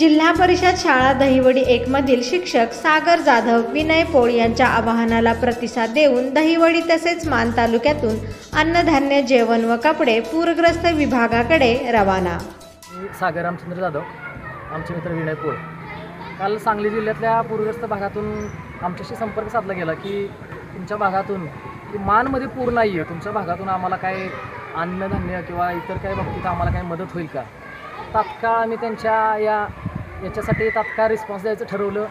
जिल्हा परिषद शाळा दहिवडी एकमधील शिक्षक सागर जाधव विनय पोळ यांच्या आवाहनाला प्रतिसाद देऊन दहिवडी तसेच मान तालुक्यातून अन्नधान्य जेवण व कपडे पूरग्रस्त विभागाकडे रवाना. सागर रामचंद्र जाधव आमचे मित्र विनय पोळ. काल सांगली जिल्ह्यातल्या पूरग्रस्त भागातून आमच्याशी संपर्क साधला गेला की तुमच्या भागातून मानमध्ये पूर नाही आहे तुमच्या भागातून आम्हाला काय अन्नधान्य किंवा इतर काही बाबतीत आम्हाला काही मदत होईल का? तात्काळ आम्ही त्यांच्या या याच्यासाठी तात्काळ रिस्पॉन्स द्यायचं ठरवलं.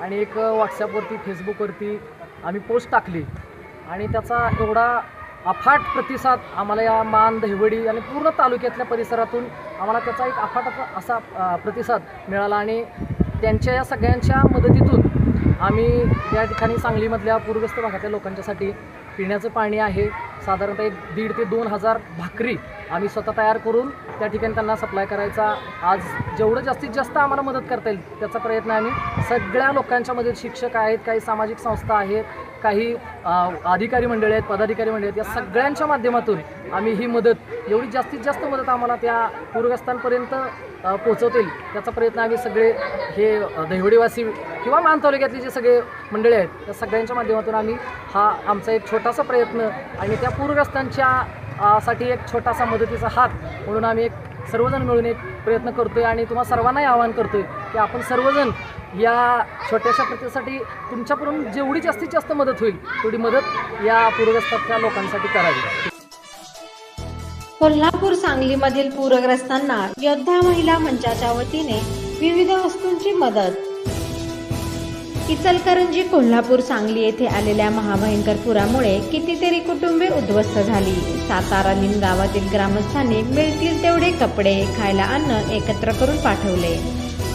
आणि एक व्हॉट्सॲपवरती फेसबुकवरती आम्ही पोस्ट टाकली. आणि त्याचा एवढा अफाट प्रतिसाद आम्हाला या मान दहिवडी आणि पूर्ण तालुक्यातल्या परिसरातून आम्हाला त्याचा एक अफाट असा- प्रतिसाद मिळाला. आणि त्यांच्या या सगळ्यांच्या मदतीतून आम्ही या ठिकाणी सांगलीमधल्या पूरग्रस्त भागातल्या लोकांच्यासाठी पिण्याचं पाणी आहे. साधारणतः एक दीड ते दोन हजार भाकरी आम्ही स्वतः तयार करून त्या ठिकाणी त्यांना सप्लाय करायचा. आज जेवढं जास्तीत जास्त आम्हाला मदत करता येईल त्याचा प्रयत्न आम्ही. सगळ्या लोकांच्या मध्ये शिक्षक आहेत काही सामाजिक संस्था आहेत काही अधिकारी मंडळी आहेत पदाधिकारी मंडळी आहेत. या सगळ्यांच्या माध्यमातून आम्ही ही मदत एवढी जास्तीत जास्त मदत आम्हाला त्या पूरग्रस्तांपर्यंत अ, पोहोचवतील त्याचा प्रयत्न आम्ही सगळे हे दहिवडीवासी किंवा मान तालुक्यातले जे सगळे मंडळी आहेत त्या सगळ्यांच्या माध्यमातून आम्ही हा आमचा एक छोटासा प्रयत्न आणि त्या पूरग्रस्तांच्या साठी एक छोटासा मदतीचा हात म्हणून आम्ही एक सर्वजण मिळून एक प्रयत्न करतो आहे आणि तुम्हा सर्वांनाही आवाहन करतो आहे की आपण सर्वजण या छोट्याशा प्रतिसाठी तुमच्याकडून जेवढी जास्तीत जास्त मदत होईल तेवढी मदत या पूरग्रस्तांच्या लोकांसाठी करावी. कोल्हापूर सांगलीमधील पूरग्रस्तांना योद्धा महिला मंचाच्या वतीने विविध वस्तूंची मदत. इचलकरंजी कोल्हापूर सांगली येथे आलेल्या महाभयंकर पुरामुळे कितीतरी कुटुंबे उद्ध्वस्त झाली. सातारा लिम गावातील ग्रामस्थांनी मिळतील तेवढे कपडे खायला अन्न एकत्र करून पाठवले.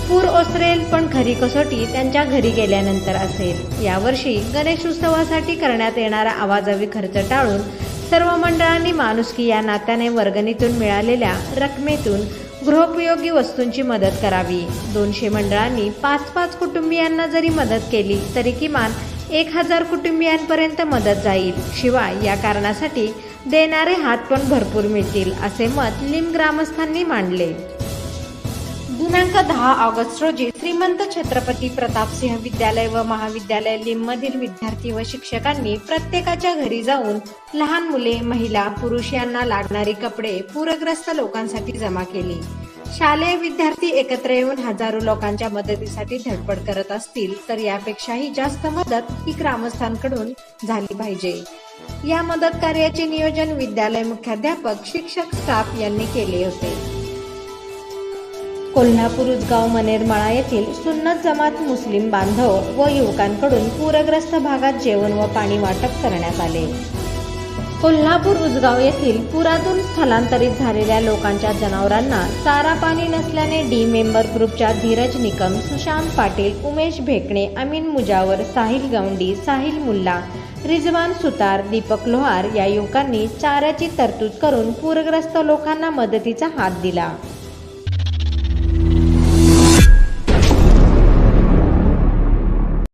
पूर ओसरेल पण खरी कसोटी त्यांच्या घरी गेल्यानंतर असेल. यावर्षी गणेश उत्सवासाठी करण्यात येणारा आवाजावी खर्च टाळून सर्व मंडळांनी माणुसकी या नात्याने वर्गणीतून मिळालेल्या रकमेतून गृहोपयोगी वस्तूंची मदत करावी. दोनशे मंडळांनी पाच पाच कुटुंबियांना जरी मदत केली तरी किमान एक हजार कुटुंबियांपर्यंत मदत जाईल. शिवाय या कारणासाठी देणारे हात पण भरपूर मिळतील असे मत लिम ग्रामस्थांनी मांडले. दिनांक दहा ऑगस्ट रोजी श्रीमंत छत्रपती प्रतापसिंह विद्यालय व महाविद्यालय लिम मधील विद्यार्थी व शिक्षकांनी प्रत्येकाच्या घरी जाऊन लहान मुले महिला पुरुष यांना लागणारी कपडे पूरग्रस्त लोकांसाठी जमा केली. शालेय विद्यार्थी एकत्र येऊन हजारो लोकांच्या मदतीसाठी धडपड करत असतील तर यापेक्षाही जास्त मदत ही ग्रामस्थांकडून झाली पाहिजे. या मदत कार्याचे नियोजन विद्यालय मुख्याध्यापक शिक्षक स्टाफ यांनी केले होते. कोल्हापूर उजगाव मनेरमाळा येथील सुन्नत जमात मुस्लिम बांधव व युवकांकडून पूरग्रस्त भागात जेवण व पाणी वाटप करण्यात आले. कोल्हापूर उजगाव येथील पुरातून स्थलांतरित झालेल्या लोकांच्या जनावरांना चारा पाणी नसल्याने डी मेंबर ग्रुपच्या धीरज निकम सुशांत पाटील उमेश भेकणे अमीन मुजावर साहिल गवंडी साहिल मुल्ला रिजवान सुतार दीपक लोहार या युवकांनी चाऱ्याची तरतूद करून पूरग्रस्त लोकांना मदतीचा हात दिला.